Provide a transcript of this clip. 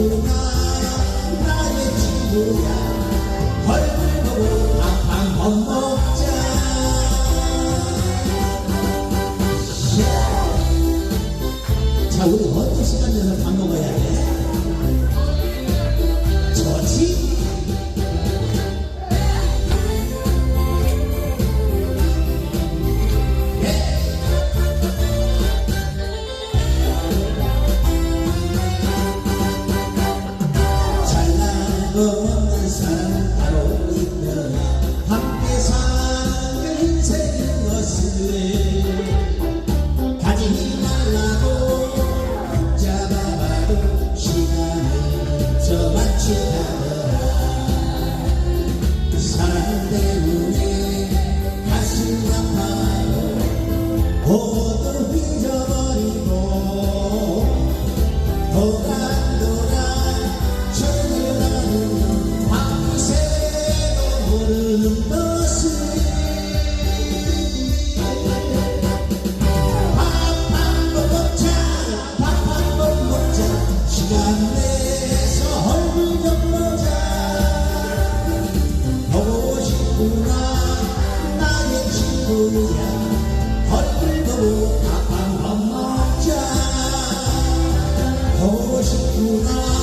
친구가 나의 친구야 얼굴 보고 밥한번 먹자 자 우리 어떤 시간 내서 밥 먹어야 돼? 사람 따로 있더라 함께 것을 싶구나.